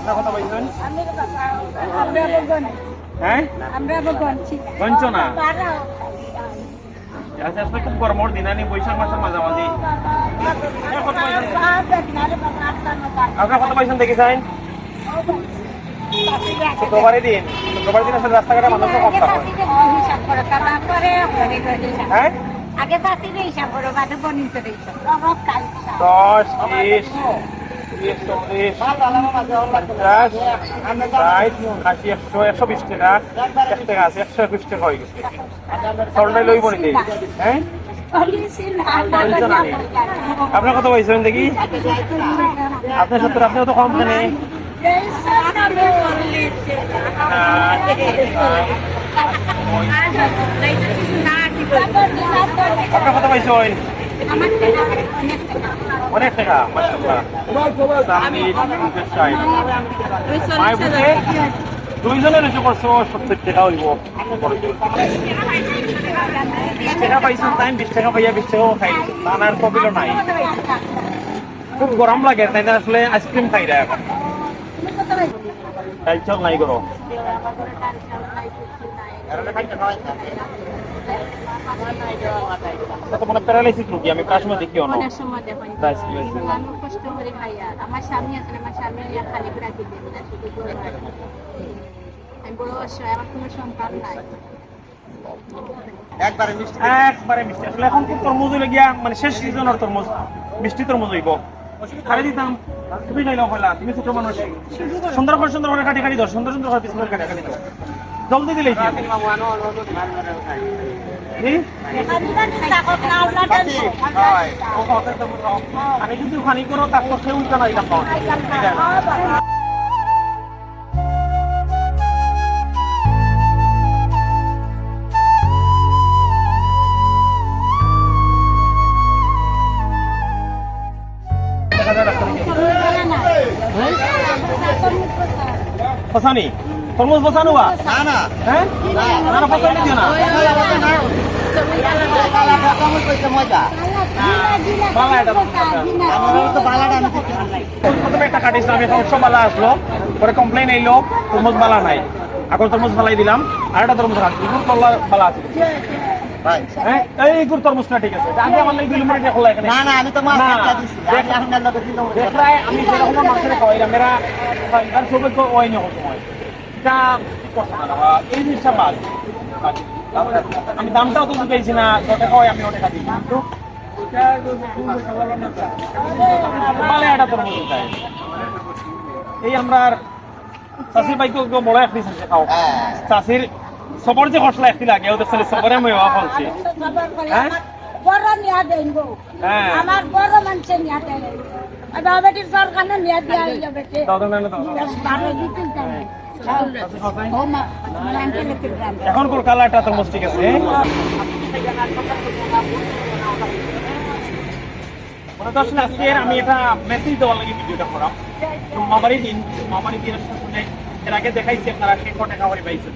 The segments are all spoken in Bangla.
আপনার কথা আমরা হ্যাঁ? আমরা বলবেন ঠিক গঞ্চ না? আচ্ছা আসলে খুব গরমর দিন আনি বৈশাখ মাসের মাঝামাঝি আপনার কথা পাইছেন দেখি চাইন শুক্রবারে দিন। শুক্রবার দিন আসলে রাস্তাঘাটে মানুষ কম থাকে। হ্যাঁ আগে চাষিরে হিসাব করো বাদে বনিত দশ বিশ পঞ্চাশ ষাট আশি একশো একশো বিশ টাকা এক টাকা আছে একশো একুশ টাকা হয়ে গেছে সরটাই লইব নি হ্যাঁ আপনার কথা পাইছেন দেখি আপনার সত্তর আপনিও তো কম জানে আপনার কথা পাইছেন অনেক টাকা। বুঝে দুইজনের উঁচু করছ সত্তর টাকা হইব। বিশ টাকা পাইছেন তাই বিশ টাকা পাইয়া বিশ টাকাও খাই নানার কবিলও নাই। খুব গরম লাগে তাই না? আসলে আইসক্রিম খাই রে এখন। নাই করো মনে প্যারালাইসিস রোগী আমি প্রায় সময় দেখিও না অনেক সময়. আমি কষ্ট করে খাই আর। আমার স্বামী আছে আমার স্বামী ইয়া খালি করে রাখি দেন না শুধু আমি বড় অসহায় আমার কোনো সন্তান নাই। একবারে মিষ্টি আসলে এখন খুব তরমুজ হইলে গিয়া? মানে শেষ সিজনের তরমুজ মিষ্টি তরমুজ হইব। খালি দিতাম। তুমি নাইলাও তুমি ছোট মানুষ। সুন্দর করে সুন্দর করে কাটি কাটি দাও। সুন্দর সুন্দর করে পিস করে কাটি কাটি দাও। জলদি দিলেই বলো। আমি যদি খানি করো তারপর সে উল্টা নাই দাম পাওয়া যায়। দেখা যায় রাস্তা থেকে। ফসানি তরমুজ ফসানো বা হ্যাঁ না না দিও না প্রথমে আমি সমস্যা বালা আসলো পরে কমপ্লেন আইলো তরমুজ বালা নাই এখন তরমুজ ফালাই দিলাম আর একটা তরমুজ রাখছি ইগুর তল্লা বালা আছে হ্যাঁ এই ইগুর তরমুজটা ঠিক আছে আগে আমার লাগে দুই মিনিট খোলা এখানে না না আমি তো মাছ না, দিছি আমি এখন আল্লাহ দিলাম দেখলাই আমি যেরকম মানুষের কইলাম মেরা সৌভাগ্য ওই নিয়ে হতো বাবা, এই জিনিসটা বাদ। আমি দামটাও তো বুঝাইছি না ছ টাকা হয় আমি টাকা দিই। কিন্তু এই আমরা চাষির বাইকে বড় এক দিয়েছেন খাও। চাষির সবর যে খসলা একটি লাগে ওদের সাথে সবরে আমি হওয়া ফলছি হ্যাঁ। আমার বড় মানুষের নিয়া দেন বাবাটির সরকার নিয়া দিয়া যাবে দাও দাও। না ভালো দিতেন তাই। গ্রাম এখন কোন কালারটা তো মস্ত ঠিক আছে আসলে আজকে আমি এটা মেসেজ দেওয়ার লাগে ভিডিওটা করাম। মামারি দিন মামারি দিন শুনে এর আগে দেখাইছি আপনারা সে কোটে খাবারই পাইছেন।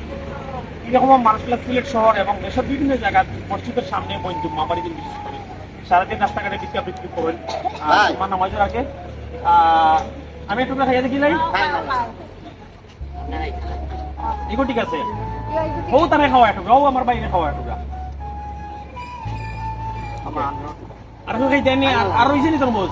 এরকম মানুষগুলো সিলেট শহর এবং দেশের বিভিন্ন জায়গা মসজিদের সামনে বন্ধু মামারি দিন বিশেষ করে। সারাদিন রাস্তাঘাটে বিক্রি বিক্রি করেন। তোমার নামাজের আগে আহ, আমি একটু খাইয়া দেখি নাই এগুলো ঠিক আছে। বউ তারে খাওয়া একটু বউ আমার বাইরে খাওয়া একটু আর তো খাইতে নি আর রইছে নি তরমুজ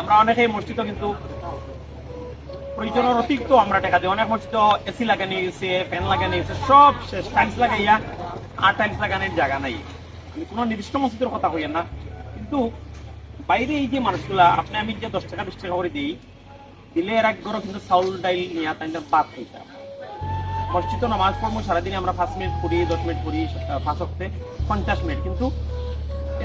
আমরা আমি। অনেকেই মসজিদও কিন্তু প্রয়োজনের অতিরিক্ত আমরা টাকা দিই। অনেক মসজিদ এসি লাগানো গেছে ফ্যান লাগানো গেছে সব শেষ। টাইলস লাগাইয়া আর টাইলস লাগানোর জায়গা নাই। আমি কোনো নির্দিষ্ট মসজিদের কথা হইয়া না। কিন্তু বাইরে এই যে মানুষগুলা, আপনি আমি যে দশ টাকা, বিশ টাকা করে দিই, দিলে এর এক কিন্তু চাউল, ডাইল নিয়ে তাই ভাত খাইতাম মসজিদ নামাজ পড়ব সারাদিন আমরা পাঁচ মিনিট পড়ি, দশ মিনিট পড়ি পাঁচ হপ্তে পঞ্চাশ মিনিট। কিন্তু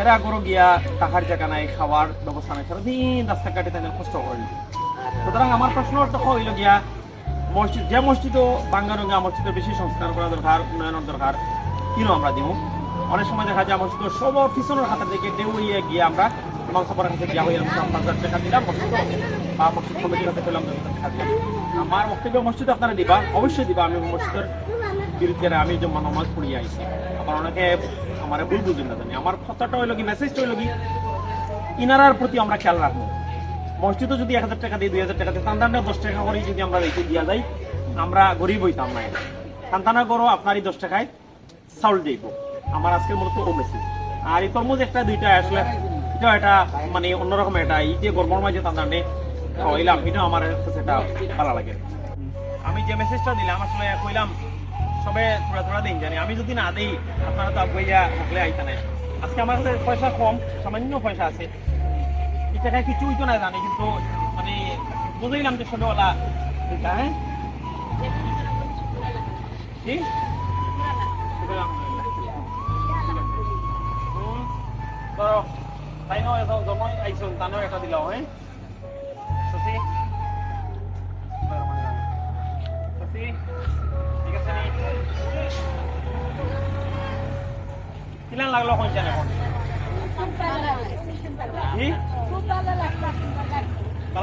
এরা গরো গিয়া টাকার জায়গা নাই, খাওয়ার ব্যবস্থা নাই। সারাদিন রাস্তাঘাটে তাদের কষ্ট করেন সুতরাং আমার প্রশ্ন হইল গিয়া, মসজিদ যে মসজিদও বাঙ্গানো গিয়া মসজিদের বেশি সংস্কার করা দরকার, উন্নয়নের দরকার কিনো আমরা দিব অনেক সময় দেখা যায় মসজিদ সব পিছনের খাতা থেকে দেউড়িয়ে গিয়ে আমরা আমার বক্তব্য মসজিদ আপনারা দিবা, অবশ্যই দিবা, আমি মসজিদের বিরুদ্ধে আমি যে নমাজ পড়িয়ে আইছি। আবার অনেকে আমার ভুল বুঝুন না জানি। আমার কথাটা হইল কি মেসেজটা হইল কি, ইনারার প্রতি আমরা খেয়াল রাখব। মসজিদও যদি এক হাজার টাকা দিয়ে দুই হাজার টাকা দিয়ে তান্তানা দশ টাকা করে যদি আমরা রেখে দিয়া যাই, আমরা গরিব হইতাম না তান্তানা করো আপনারই দশ টাকায় চাউল যাইব আমার আজকের মূলত ও মেসেজ আর এই তরমুজ একটা, দুইটা আসলে এটা এটা মানে অন্যরকম এটা এই যে গরমের মাঝে তান্তানে খাওয়াইলাম। এটা আমার এটা ভালো লাগে। আমি যে মেসেজটা দিলাম, আসলে কইলাম, সবে থোড়া থোড়া দিন জানি। আমি যদি না দিই, আপনারা তো আগুয়া হকলে আইতা নাই। আজকে আমার কাছে পয়সা কম, সামান্য পয়সা আছে। টাকায় কিছু হইতো না জানি, কিন্তু মানে বুঝাইলাম যে ছোটবেলা হ্যাঁ? কি? ধরো তাই নয় জন্ম আইসুন তানও একটা দিলাম হ্যাঁ? শশী? ঠিক আছে কিলান লাগল কোনটা এখন? কি? ভালো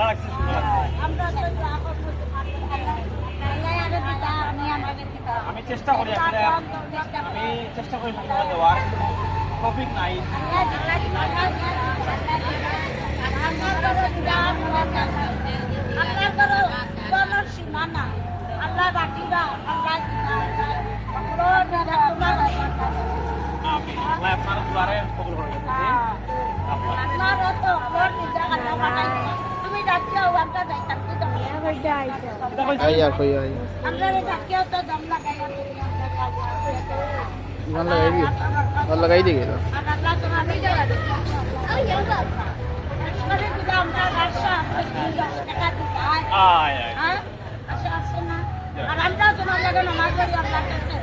লাগছে। আমি চেষ্টা করি আমি চেষ্টা করি দেওয়ার। টপিক নাই। এটা Ayer, fue ayer. আমরা ডাকিও তো দম লাগাইয়া Iban lagay dito. Iban lagay dito. আর আল্লাহ তো আমি যাই করে দিলাম আমরা রাশা টাকা দিতে আয় আয় হ্যাঁ আচ্ছা আসে না আর আমরা তোমার লাগে নামাজ পড়ি আল্লাহ কাছে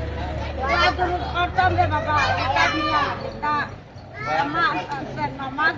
দোয়া করুন করতাম রে বাবা এটা দিয়া এটা আমার আছে নামাজ